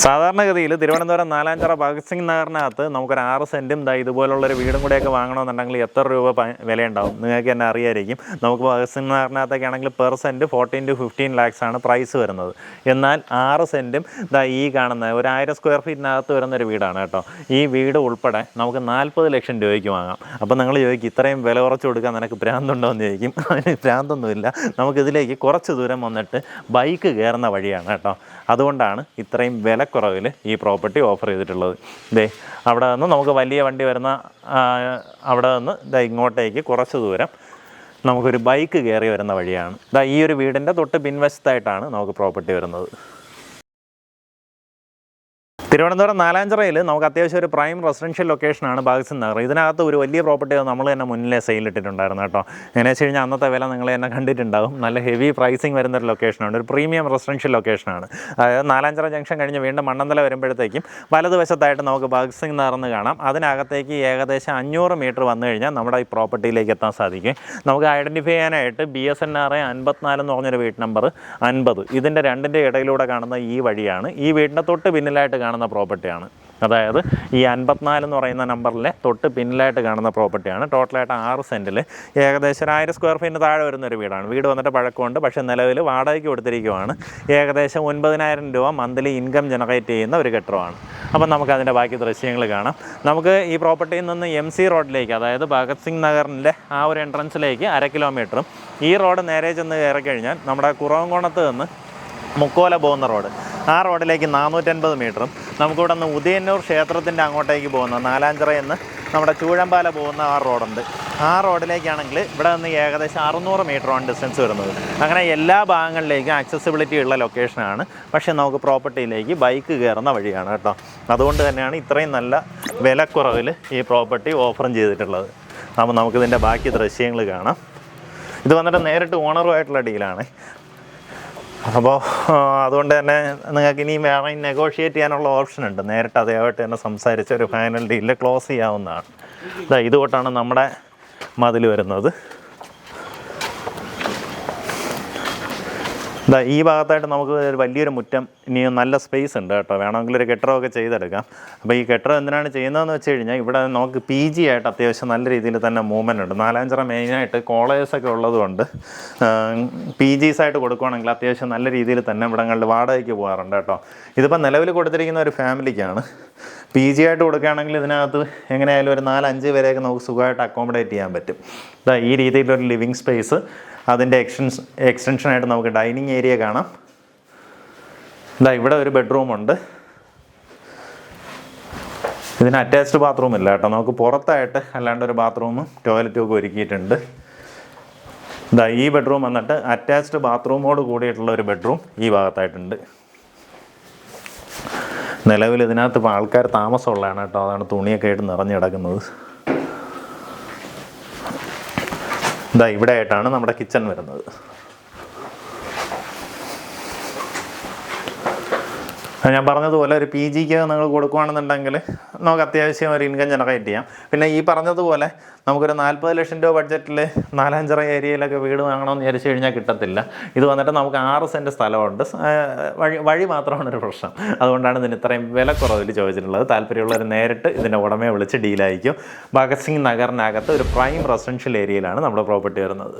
സാധാരണഗതിയിൽ തിരുവനന്തപുരം നാലാഞ്ചിറ ഭഗത് സിംഗ് നഗറിനകത്ത് നമുക്കൊരു ആറ് സെന്റും ദാ ഇതുപോലുള്ളൊരു വീടും കൂടെയൊക്കെ വാങ്ങണമെന്നുണ്ടെങ്കിൽ എത്ര രൂപ വിലയുണ്ടാവും? നിങ്ങൾക്ക് തന്നെ അറിയായിരിക്കും. നമുക്ക് ഭഗത് സിംഗ് നഗറിനകത്തൊക്കെ ആണെങ്കിൽ per cent fourteen to fifteen lakhs ആണ് പ്രൈസ് വരുന്നത്. എന്നാൽ ആറ് സെന്റും ദാ ഈ കാണുന്ന ഒരു ആയിരം സ്ക്വയർ ഫീറ്റിനകത്ത് വരുന്നൊരു വീടാണ് കേട്ടോ. ഈ വീട് ഉൾപ്പെടെ നമുക്ക് നാൽപ്പത് ലക്ഷം രൂപയ്ക്ക് വാങ്ങാം. അപ്പോൾ നിങ്ങൾ ചോദിക്കും ഇത്രയും വില കുറച്ച് കൊടുക്കാൻ നിനക്ക് ഭ്രാന്തുണ്ടോ എന്ന് ചോദിക്കും. അതിന് ഭ്രാന്തൊന്നുമില്ല. നമുക്കിതിലേക്ക് കുറച്ച് ദൂരം വന്നിട്ട് ബൈക്ക് കയറുന്ന വഴിയാണ് കേട്ടോ. അതുകൊണ്ടാണ് ഇത്രയും വിലക്കുറവിൽ ഈ പ്രോപ്പർട്ടി ഓഫർ ചെയ്തിട്ടുള്ളത്. ദേ അവിടെ നിന്ന് നമുക്ക് വലിയ വണ്ടി വരുന്ന അവിടെ നിന്ന് ഇതാ ഇങ്ങോട്ടേക്ക് കുറച്ച് ദൂരം നമുക്കൊരു ബൈക്ക് കയറി വരുന്ന വഴിയാണ്. ഇതാ ഈ ഒരു വീടിന്റെ തൊട്ട് പിൻവശത്തായിട്ടാണ് നമുക്ക് പ്രോപ്പർട്ടി വരുന്നത്. തിരുവനന്തപുരം നാലാഞ്ചിറയിൽ നമുക്ക് അത്യാവശ്യം ഒരു പ്രൈം റെസിഡൻഷ്യൽ ലൊക്കേഷനാണ് ബാഗ്സിൻ നഗർ. ഇതിനകത്ത് ഒരു വലിയ പ്രോപ്പർട്ടി നമ്മൾ തന്നെ മുന്നിലെ സെയിലിട്ടിട്ടുണ്ടായിരുന്നു കേട്ടോ. എങ്ങനെ വെച്ച് കഴിഞ്ഞാൽ അന്നത്തെ വില നിങ്ങൾ തന്നെ കണ്ടിട്ടുണ്ടാകും നല്ല ഹെവി പ്രൈസിങ് വരുന്ന ഒരു ലൊക്കേഷനാണ് ഒരു പ്രീമിയം റെസിഡൻഷ്യൽ ലൊക്കേഷനാണ് അതായത് നാലാഞ്ചിറ ജംഗ്ഷൻ കഴിഞ്ഞ് വീണ്ടും മണ്ണന്തല വരുമ്പോഴത്തേക്കും വലതുവശത്തായിട്ട് നമുക്ക് ബാഗ്സിൻ നഗർ എന്ന് കാണാം. അതിനകത്തേക്ക് ഏകദേശം അഞ്ഞൂറ് മീറ്റർ വന്നു കഴിഞ്ഞാൽ നമ്മുടെ ഈ പ്രോപ്പർട്ടിയിലേക്ക് എത്താൻ സാധിക്കും. നമുക്ക് ഐഡന്റിഫൈ ചെയ്യാനായിട്ട് B S N R A അൻപത്തിനാല് എന്ന് പറഞ്ഞൊരു വീട്ട് നമ്പർ അൻപത്. ഇതിന്റെ രണ്ടിന്റെ ഇടയിലൂടെ കാണുന്ന ഈ വഴിയാണ്. ഈ വീടിന്റെ തൊട്ട് പിന്നിലായിട്ട് കാണുന്ന പ്രോപ്പർട്ടിയാണ് അതായത് ഈ അൻപത്തിനാല് എന്ന് പറയുന്ന നമ്പറിലെ തൊട്ട് പിന്നിലായിട്ട് കാണുന്ന പ്രോപ്പർട്ടിയാണ് ടോട്ടലായിട്ട് ആറ് സെന്റിൽ ഏകദേശം ഒരു ആയിരം സ്ക്വയർ ഫീറ്റിന് താഴെ വരുന്ന ഒരു വീടാണ്. വീട് വന്നിട്ട് പഴക്കമുണ്ട്. പക്ഷേ നിലവിൽ വാടകയ്ക്ക് കൊടുത്തിരിക്കുവാണ്. ഏകദേശം ഒൻപതിനായിരം രൂപ മന്ത്ലി ഇൻകം ജനറേറ്റ് ചെയ്യുന്ന ഒരു കെട്ടിടമാണ്. അപ്പം നമുക്ക് അതിന്റെ ബാക്കി ദൃശ്യങ്ങൾ കാണാം. നമുക്ക് ഈ പ്രോപ്പർട്ടിയിൽ നിന്ന് എം സി റോഡിലേക്ക് അതായത് ഭഗത് സിംഗ് നഗറിന്റെ ആ ഒരു എൻട്രൻസിലേക്ക് അര കിലോമീറ്ററും ഈ റോഡ് നേരെ ചെന്ന് കയറി കഴിഞ്ഞാൽ നമ്മുടെ കുറവംകോണത്ത് നിന്ന് മുക്കോല പോകുന്ന റോഡ്. ആ റോഡിലേക്ക് നാനൂറ്റൻപത് മീറ്ററും നമുക്കിവിടെ നിന്ന് ഉദയന്നൂർ ക്ഷേത്രത്തിന്റെ അങ്ങോട്ടേക്ക് പോകുന്ന നാലാഞ്ചിറയിൽ എന്ന് നമ്മുടെ ചൂഴമ്പാല പോകുന്ന ആ റോഡുണ്ട്. ആ റോഡിലേക്കാണെങ്കിൽ ഇവിടെ നിന്ന് ഏകദേശം അറുന്നൂറ് മീറ്ററാണ് ഡിസ്റ്റൻസ് വരുന്നത്. അങ്ങനെ എല്ലാ ഭാഗങ്ങളിലേക്കും ആക്സസിബിലിറ്റി ഉള്ള ലൊക്കേഷനാണ് പക്ഷേ നമുക്ക് പ്രോപ്പർട്ടിയിലേക്ക് ബൈക്ക് കയറുന്ന വഴിയാണ് കേട്ടോ. അതുകൊണ്ട് തന്നെയാണ് ഇത്രയും നല്ല വിലക്കുറവിൽ ഈ പ്രോപ്പർട്ടി ഓഫറും ചെയ്തിട്ടുള്ളത്. അപ്പോൾ നമുക്കിതിന്റെ ബാക്കി ദൃശ്യങ്ങൾ കാണാം. ഇത് വന്നിട്ട് നേരിട്ട് ഓണറുമായിട്ടുള്ള ഡീലാണ് അപ്പോൾ അതുകൊണ്ട് തന്നെ നിങ്ങൾക്ക് ഇനി വേറെ നെഗോഷിയേറ്റ് ചെയ്യാനുള്ള ഓപ്ഷൻ ഉണ്ട്. നേരിട്ട് അതേമായിട്ട് തന്നെ സംസാരിച്ച് ഒരു ഫൈനൽ ഡീലിൽ ക്ലോസ് ചെയ്യാവുന്നതാണ്. ഇതാ ഇതുകൊണ്ടാണ് നമ്മുടെ മതിൽ വരുന്നത്. ഇതാ ഈ ഭാഗത്തായിട്ട് നമുക്ക് വലിയൊരു മുറ്റം ഇനി നല്ല സ്പേസ് ഉണ്ട് കേട്ടോ. വേണമെങ്കിൽ ഒരു കെട്ടിടമൊക്കെ ചെയ്തെടുക്കാം. അപ്പോൾ ഈ കെട്ടിടം എന്തിനാണ് ചെയ്യുന്നതെന്ന് വെച്ച് കഴിഞ്ഞാൽ ഇവിടെ നമുക്ക് പി ജി ആയിട്ട് അത്യാവശ്യം നല്ല രീതിയിൽ തന്നെ മൂവ്മെന്റ് ഉണ്ട്. നാലാഞ്ചിറ മെയിനായിട്ട് കോളേജസൊക്കെ ഉള്ളതുകൊണ്ട് പി ജീസ് ആയിട്ട് കൊടുക്കുവാണെങ്കിൽ അത്യാവശ്യം നല്ല രീതിയിൽ തന്നെ ഇവിടങ്ങളിൽ വാടകയ്ക്ക് പോകാറുണ്ട് കേട്ടോ. ഇതിപ്പോൾ നിലവിൽ കൊടുത്തിരിക്കുന്ന ഒരു ഫാമിലിക്കാണ്. പി ജി ആയിട്ട് കൊടുക്കുകയാണെങ്കിൽ ഇതിനകത്ത് എങ്ങനെയായാലും ഒരു നാലഞ്ച് പേരെയൊക്കെ നമുക്ക് സുഖമായിട്ട് അക്കോമഡേറ്റ് ചെയ്യാൻ പറ്റും. ഇതാ ഈ രീതിയിലൊരു ലിവിങ് സ്പേസ് അതിന്റെ എക്സ്റ്റൻസ് എക്സ്റ്റൻഷനായിട്ട് നമുക്ക് ഡൈനിങ് ഏരിയ കാണാം. ഇതാ ഇവിടെ ഒരു ബെഡ്റൂമുണ്ട് ഇതിന് അറ്റാച്ച്ഡ് ബാത്റൂം ഇല്ല കേട്ടോ. നമുക്ക് പുറത്തായിട്ട് അല്ലാണ്ട് ഒരു ബാത്റൂമും ടോയ്ലറ്റും ഒക്കെ ഒരുക്കിയിട്ടുണ്ട്. ഇതാ ഈ ബെഡ്റൂം വന്നിട്ട് അറ്റാച്ച്ഡ് ബാത്റൂമോട് കൂടിയിട്ടുള്ള ഒരു ബെഡ്റൂം ഈ ഭാഗത്തായിട്ടുണ്ട്. നിലവിൽ ഇതിനകത്ത് ഇപ്പോൾ ആൾക്കാർ താമസമുള്ളതാണ് കേട്ടോ. അതാണ് തുണിയൊക്കെ ആയിട്ട് നിറഞ്ഞു കിടക്കുന്നത്. ഇതാ ഇവിടെ ആയിട്ടാണ് നമ്മുടെ കിച്ചൺ വരുന്നത്. ഞാൻ പറഞ്ഞതുപോലെ ഒരു പി ജിക്ക് നിങ്ങൾ കൊടുക്കുകയാണെന്നുണ്ടെങ്കിൽ നമുക്ക് അത്യാവശ്യം ഒരു ഇൻകം ജനറേറ്റ് ചെയ്യാം. പിന്നെ ഈ പറഞ്ഞതുപോലെ നമുക്കൊരു നാൽപ്പത് ലക്ഷം രൂപ ബഡ്ജറ്റിൽ നാലഞ്ചറ ഏരിയയിലൊക്കെ വീട് വാങ്ങണമെന്ന് വിചാരിച്ചു കഴിഞ്ഞാൽ കിട്ടത്തില്ല. ഇത് വന്നിട്ട് നമുക്ക് ആറ് സെന്റ് സ്ഥലമുണ്ട്. വഴി വഴി മാത്രമാണ് ഒരു പ്രശ്നം. അതുകൊണ്ടാണ് ഇതിന് ഇത്രയും വില കുറവിൽ ചോദിച്ചിട്ടുള്ളത്. താല്പര്യമുള്ളവർ നേരിട്ട് ഇതിന്റെ ഉടമയെ വിളിച്ച് ഡീലായിരിക്കും ഭഗത് സിംഗ് നഗറിനകത്ത് ഒരു പ്രൈം റെസിഡൻഷ്യൽ ഏരിയയിലാണ് നമ്മുടെ പ്രോപ്പർട്ടി വരുന്നത്.